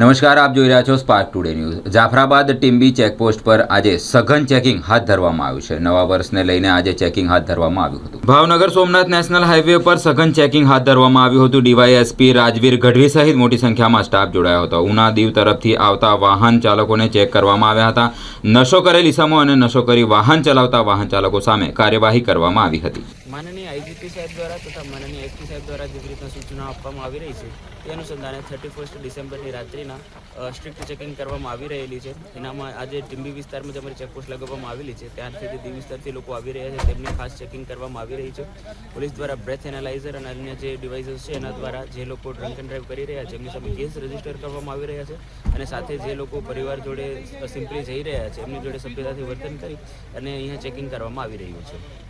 નમસ્કાર, આપ જોઈ રહ્યા છો spark today news Jafrabad Timbi check post પર આજે સઘન ચેકિંગ હાથ ધરવામાં આવ્યું છે. નવા વર્ષને લઈને આજે ચેકિંગ હાથ ધરવામાં આવ્યું હતું. ભાવનગર સોમનાથ નેશનલ હાઈવે પર સઘન ચેકિંગ હાથ ધરવામાં આવ્યું હતું. ડીવાયએસપી રાજવીર ગઢવી સહિત મોટી સંખ્યામાં સ્ટાફ જોડાયો હતો. ઉના દીવ તરફથી આવતા વાહન ચાલકોને ચેક કરવામાં આવ્યા હતા. નશો કરેલ ઇસમો અને નશો કરી વાહન ચલાવતા વાહન ચાલકો સામે કાર્યવાહી કરવામાં આવી હતી. માનનીય આઈજીપી સાહેબ દ્વારા તથા માનનીય એસપી સાહેબ દ્વારા જે રીતના સૂચના આપવામાં આવી રહી છે, તે અનુસંધાને થર્ટી ફર્સ્ટ ડિસેમ્બરની રાત્રિના સ્ટ્રિક્ટ ચેકિંગ કરવામાં આવી રહેલી છે. એનામાં આજે ટીમ્બી વિસ્તારમાં જે અમારી ચેકપોસ્ટ લગાવવામાં આવેલી છે. ત્યારથી જે દીવ વિસ્તારથી લોકો આવી રહ્યા છે. તેમની ખાસ ચેકિંગ કરવામાં આવી રહી છે. પોલીસ દ્વારા બ્રેથ એનાલાઇઝર અને અન્ય જે ડિવાઇસીસ છે, એના દ્વારા જે લોકો ડ્રંક એન્ડ ડ્રાઈવ કરી રહ્યા છે, એમની સામે કેસ રજિસ્ટર કરવામાં આવી રહ્યા છે અને સાથે જે લોકો પરિવાર જોડે સિમ્પલી જઈ રહ્યા છે, એમની જોડે સભ્યતાથી વર્તન કરી અને અહીંયા ચેકિંગ કરવામાં આવી રહ્યું છે.